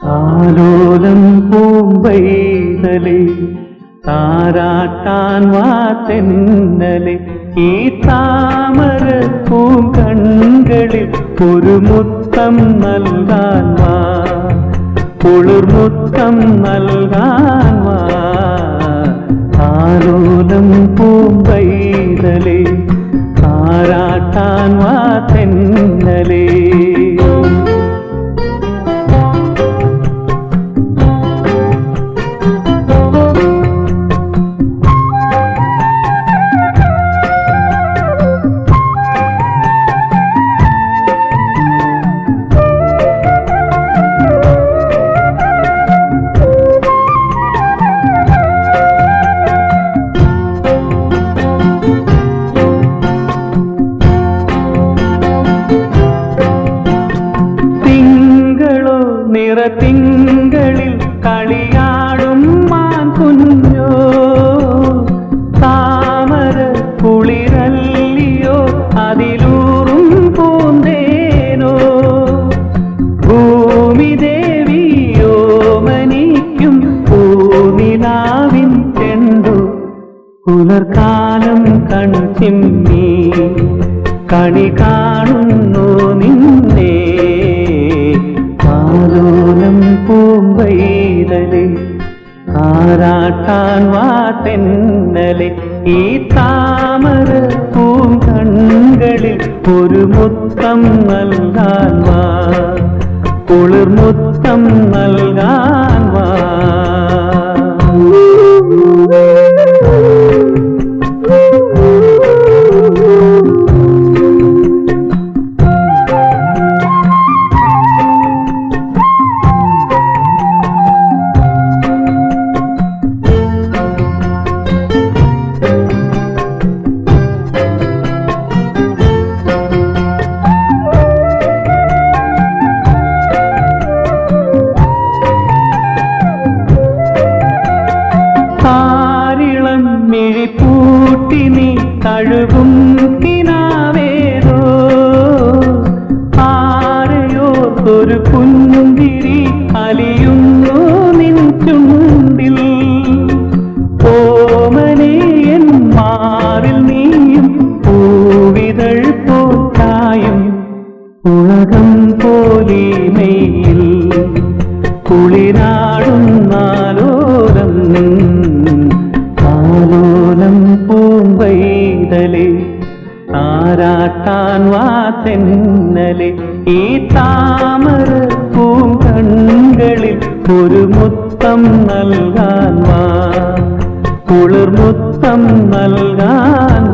ആലോലം പൂമ്പൈതലെ താരാട്ടാൻ വാത്തെന്നലെ ഈ താമര പൂങ്കണ്ണുകളിൽ ഒരു മുത്തം നൽകാൻ വാ. കുളിർമുത്തം നൽകാൻ വാ ആലോലം പൂമ്പൈതലെ താരാട്ടാൻ വാത്തെന്നലേ നിറത്തിങ്കളിൽ കളിയാടും മാൻ കുഞ്ഞോ. താമര കുളിരല്ലിയോ അതിലൂറും പൂന്തേനോ. ഭൂമി ദേവിയോ മനിക്കും പൂനിലാവിൻ ചെണ്ടു. പുലർക്കാലം കൺചിമ്മി കണി കാണുന്നു നിന്നെ ആരാട്ടാൻ വാട്ടെന്നലെ ഈ താമര പൂങ്കണ്ണുകളിൽ ഒരു മുത്തം നൽകാൻ വാ. കുളിർമുത്തം നൽകാൻ മിഴിപ്പൂട്ടി നീ കഴുകും കിനാവേരോ ആരെയോ ഒരു പുഞ്ചിരി അലിയുന്നു നിൻ ചുണ്ടിൽ മാറിൽ നീയും പൂവിതൾ പോറ്റായും ഉലകം പോലീമയിൽ കുളിരാടുന്നാലോലം വാത്തെന്നലെ ഈ താമര പൂങ്കണ്ണുകളിൽ ഒരു മുത്തം നൽകാൻ വാ. കുളിർമുത്തം നൽകാൻ